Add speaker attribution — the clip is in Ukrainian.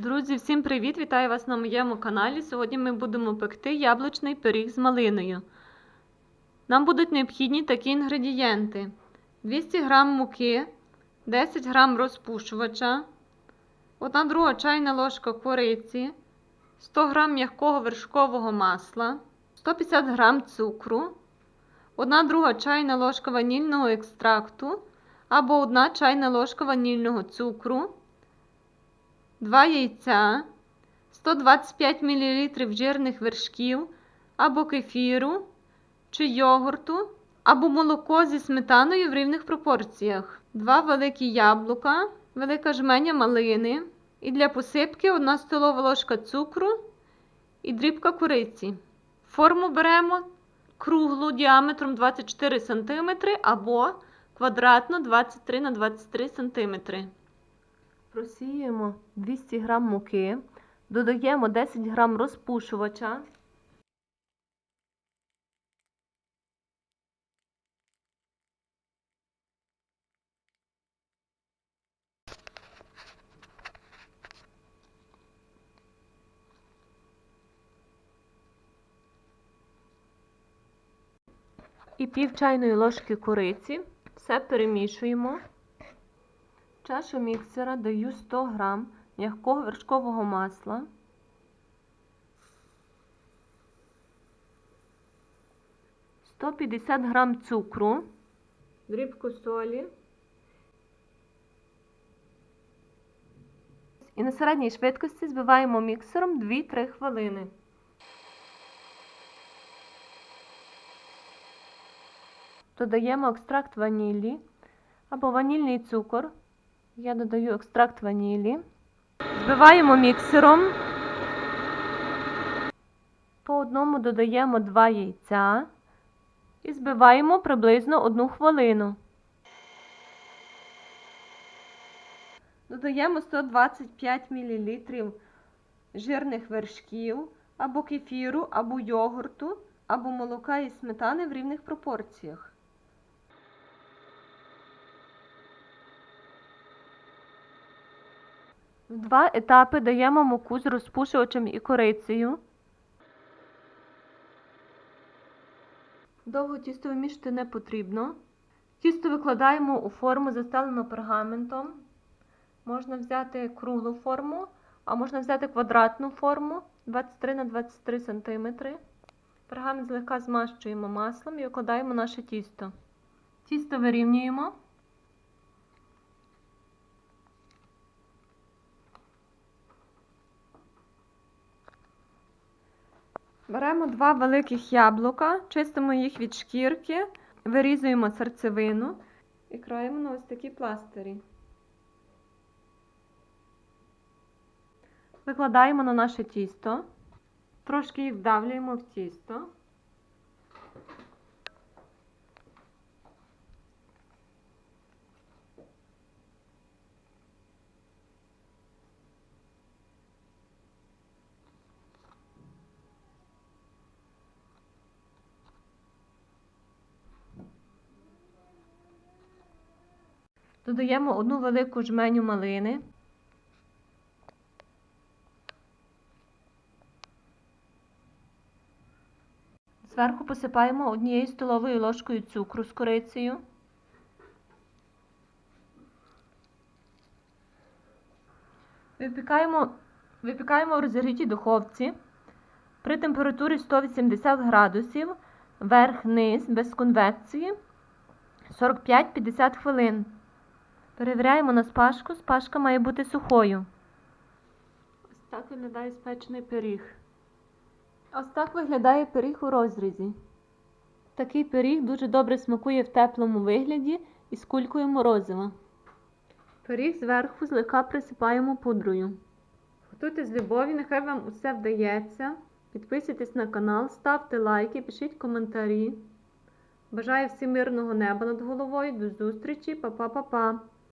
Speaker 1: Друзі, всім привіт! Вітаю вас на моєму каналі. Сьогодні ми будемо пекти яблучний пиріг з малиною. Нам будуть необхідні такі інгредієнти: 200 г муки, 10 г розпушувача, 1 друга чайна ложка кориці, 100 г м'якого вершкового масла, 150 г цукру, 1 друга чайна ложка ванільного екстракту або 1 чайна ложка ванільного цукру. 2 яйця, 125 мл жирних вершків або кефіру чи йогурту, або молоко зі сметаною в рівних пропорціях, 2 великі яблука, велика жменя малини і для посипки 1 столова ложка цукру і дрібка кориці. Форму беремо круглу діаметром 24 см або квадратну 23 на 23 см.
Speaker 2: Просіюємо 200 г муки, додаємо 10 г розпушувача, і пів чайної ложки кориці. Все перемішуємо. В чашу міксера даю 100 г м'якого вершкового масла, сто п'ятдесят грам цукру, дрібку солі. І на середній швидкості збиваємо міксером 2-3 хвилини. Додаємо екстракт ванілі або ванільний цукор. Я додаю екстракт ванілі. Збиваємо міксером. По одному додаємо 2 яйця і збиваємо приблизно 1 хвилину. Додаємо 125 мл жирних вершків або кефіру, або йогурту, або молока і сметани в рівних пропорціях. В два етапи даємо муку з розпушувачем і корицею. Довго тісто вимішати не потрібно. Тісто викладаємо у форму, застелену пергаментом. Можна взяти круглу форму, а можна взяти квадратну форму 23 на 23 см. Пергамент злегка змащуємо маслом і викладаємо наше тісто. Тісто вирівнюємо. Беремо два великих яблука, чистимо їх від шкірки, вирізуємо серцевину і краємо на ось такі пластирі. Викладаємо на наше тісто, трошки їх вдавлюємо в тісто. Додаємо одну велику жменю малини. Зверху посипаємо однією столовою ложкою цукру з корицею. Випікаємо, випікаємо в розігрітій духовці при температурі 180 градусів, верх-низ без конвекції 45-50 хвилин. Перевіряємо на спашку. Спашка має бути сухою. Ось так виглядає спечений пиріг. Ось так виглядає пиріг у розрізі. Такий пиріг дуже добре смакує в теплому вигляді і з кулькою морозива. Пиріг зверху злегка присипаємо пудрою. Готуйте з любові, нехай вам усе вдається. Підписуйтесь на канал, ставте лайки, пишіть коментарі. Бажаю всім мирного неба над головою. До зустрічі, па-па-па-па!